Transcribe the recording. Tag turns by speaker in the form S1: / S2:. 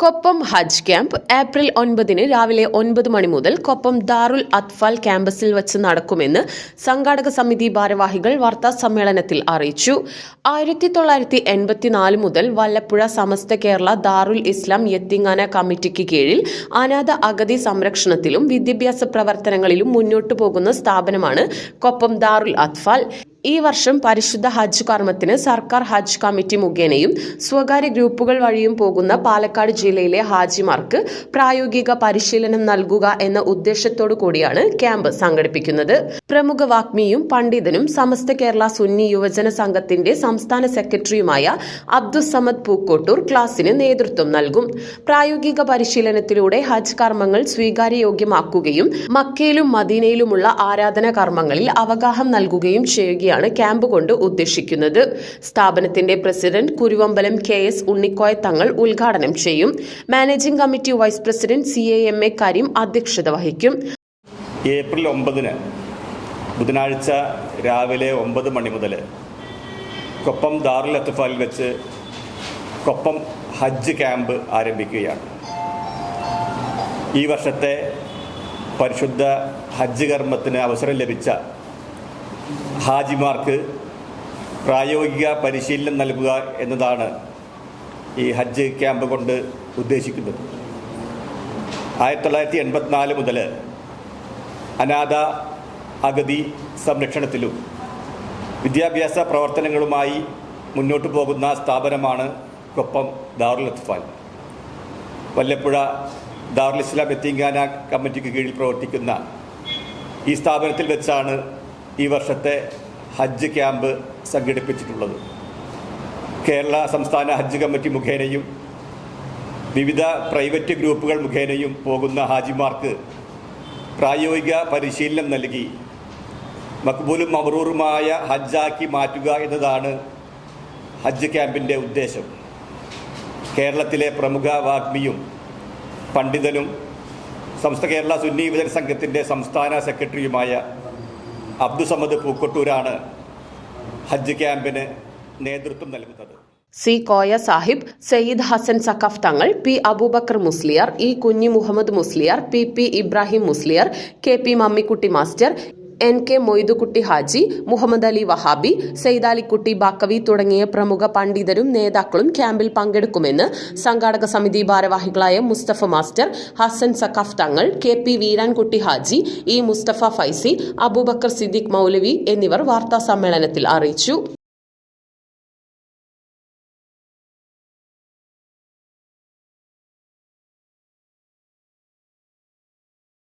S1: കൊപ്പം ഹജ്ജ് camp April ഒൻപതിന് രാവിലെ ഒൻപത് മണി മുതൽ കൊപ്പം ദാറുൽ അത്ഫാൽ ക്യാമ്പസിൽ വച്ച് നടക്കുമെന്ന് സംഘാടക സമിതി ഭാരവാഹികൾ വാർത്താ സമ്മേളനത്തിൽ അറിയിച്ചു. ആയിരത്തി തൊള്ളായിരത്തി എൺപത്തിനാല് മുതൽ വല്ലപ്പുഴ സമസ്ത കേരള ദാറുൽ ഇസ്ലാം യത്തിങ്ങാന കമ്മിറ്റിക്ക് കീഴിൽ അനാഥ അഗതി സംരക്ഷണത്തിലും വിദ്യാഭ്യാസ പ്രവർത്തനങ്ങളിലും മുന്നോട്ടു പോകുന്ന സ്ഥാപനമാണ് കൊപ്പം ദാറുൽ അത്ഫാൽ. ഈ വർഷം പരിശുദ്ധ ഹജ്ജ് കർമ്മത്തിന് സർക്കാർ ഹജ്ജ് കമ്മിറ്റി മുഖേനയും സ്വകാര്യ ഗ്രൂപ്പുകൾ വഴിയും പോകുന്ന പാലക്കാട് ജില്ലയിലെ ഹാജിമാർക്ക് പ്രായോഗിക പരിശീലനം നൽകുക എന്ന ഉദ്ദേശത്തോടു കൂടിയാണ് ക്യാമ്പ് സംഘടിപ്പിക്കുന്നത്. പ്രമുഖ വാഗ്മിയും പണ്ഡിതനും സമസ്ത കേരള സുന്നി യുവജന സംഘത്തിന്റെ സംസ്ഥാന സെക്രട്ടറിയുമായ അബ്ദുസമദ് പൂക്കോട്ടൂർ ക്ലാസിന് നേതൃത്വം നൽകും. പ്രായോഗിക പരിശീലനത്തിലൂടെ ഹജ്ജ് കർമ്മങ്ങൾ സ്വീകാര്യയോഗ്യമാക്കുകയും മക്കയിലും മദീനയിലുമുള്ള ആരാധനാ കർമ്മങ്ങളിൽ അവഗാഹം നൽകുകയും ചെയ്യുകയാണ് ക്യാമ്പ് കൊണ്ട് ഉദ്ദേശിക്കുന്നത്. സ്ഥാപനത്തിന്റെ president Kuruvambalam K S Unnikoya Thangal ഉദ്ഘാടനം ചെയ്യും. Managing committee vice president C A M A Kareem അധ്യക്ഷത വഹിക്കും.
S2: ഏപ്രിൽ ഒമ്പതിന് ബുധനാഴ്ച രാവിലെ ഒമ്പത് മണി മുതൽ കൊപ്പം ദാറുൽ അത്തഫാലിൽ വെച്ച് കൊപ്പം ഹജ്ജ് ക്യാമ്പ് ആരംഭിക്കുകയാണ്. ഈ വർഷത്തെ പരിശുദ്ധ ഹജ്ജ് കർമ്മത്തിന് അവസരം ലഭിച്ച ഹാജിമാർക്ക് പ്രായോഗിക പരിശീലനം നൽകുക എന്നതാണ് ഈ ഹജ്ജ് ക്യാമ്പ് കൊണ്ട് ഉദ്ദേശിക്കുന്നത്. ആയിരത്തി തൊള്ളായിരത്തി എൺപത്തിനാല് മുതൽ അനാഥ അഗതി സംരക്ഷണത്തിലും വിദ്യാഭ്യാസ പ്രവർത്തനങ്ങളുമായി മുന്നോട്ട് പോകുന്ന സ്ഥാപനമാണ് കൊപ്പം ദാറുൽ അത്ഫാൽ വല്ലപ്പുഴ ദാറുൽ ഇസ്ലാം എത്തിങ്കാന കമ്മിറ്റിക്ക് കീഴിൽ പ്രവർത്തിക്കുന്ന ഈ സ്ഥാപനത്തിൽ വെച്ചാണ് ഈ വർഷത്തെ ഹജ്ജ് ക്യാമ്പ് സംഘടിപ്പിച്ചിട്ടുള്ളത്. കേരള സംസ്ഥാന ഹജ്ജ് കമ്മിറ്റി മുഖേനയും വിവിധ പ്രൈവറ്റ് ഗ്രൂപ്പുകൾ മുഖേനയും പോകുന്ന ഹാജിമാർക്ക് പ്രായോഗിക പരിശീലനം നൽകി. മക്ബൂലും മബറൂറുമായ ഹജ്ജാക്കി മാറ്റുക എന്നതാണ് ഹജ്ജ് ക്യാമ്പിന്റെ ഉദ്ദേശം. കേരളത്തിലെ പ്രമുഖ വാഗ്മിയും പണ്ഡിതനും സംസ്ഥ കേരള സുന്നി യുവജന സംഘത്തിന്റെ സംസ്ഥാന സെക്രട്ടറിയുമായ അബ്ദുസമദ് പൂക്കൊട്ടൂരാണ് ഹജ്ജ് ക്യാമ്പിന് നേതൃത്വം നൽകുന്നത്.
S1: C Koya Sahib Sayyid Hasan Saqaf Thangal P Abubakar Musliyar E Kunhi Muhammad Musliyar P P Ibrahim Musliyar K P Mammikutty master N K Moidukutty Haji Muhammad Ali Wahabi Saidalikutty Baqavi തുടങ്ങിയ പ്രമുഖ പണ്ഡിതരും നേതാക്കളും ക്യാമ്പിൽ പങ്കെടുക്കുമെന്ന് സംഘാടക സമിതി ഭാരവാഹികളായ Mustafa master Hasan Saqaf Thangal K P Veerankutty Haji E Mustafa Faizi Abubakar Siddique Moulavi എന്നിവർ വാർത്താ സമ്മേളനത്തിൽ അറിയിച്ചു.